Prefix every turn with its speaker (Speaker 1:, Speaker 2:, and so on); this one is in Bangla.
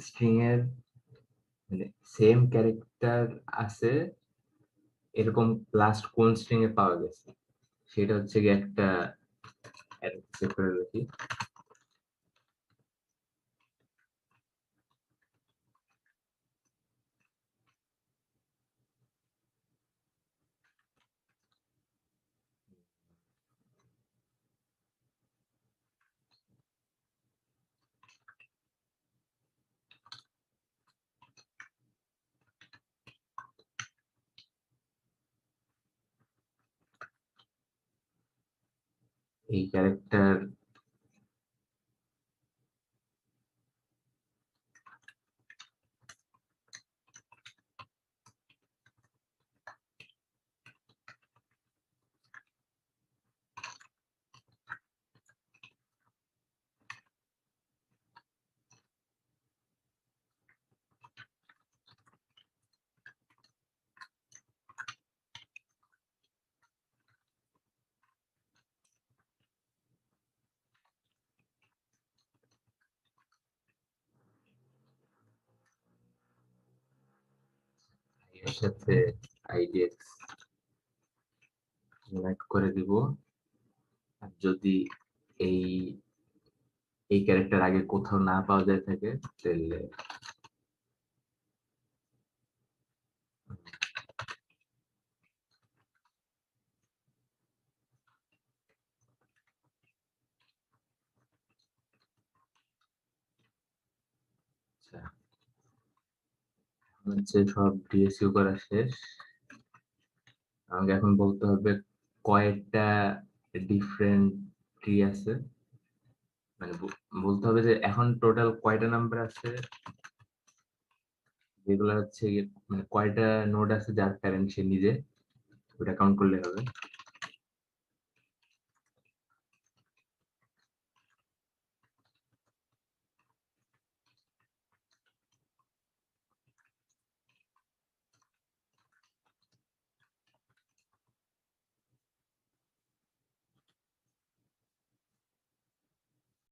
Speaker 1: স্ট্রিং এর মানে সেম ক্যারেক্টার আছে, এরকম লাস্ট কোন স্ট্রিং এ পাওয়া গেছে? সেটা হচ্ছে একটা চেক এই ক্যারেক্টার এর সাথে আইডিএক্স কানেক্ট করে দিব। আর যদি এই এই ক্যারেক্টার আগে কোথাও না পাওয়া যায় থাকে, তাহলে আচ্ছা। হচ্ছে সব ডিএসইউ করা শেষ। আমাকে এখন বলতে হবে কয়েকটা ডিফারেন্ট ট্রি আছে। মানে বলতে হবে যে এখন টোটাল কয়টা নাম্বার আছে? যেগুলো হচ্ছে মানে কয়টা নোড আছে যার প্যারেন্ট সে নিজে? ওটা কাউন্ট করলে হবে।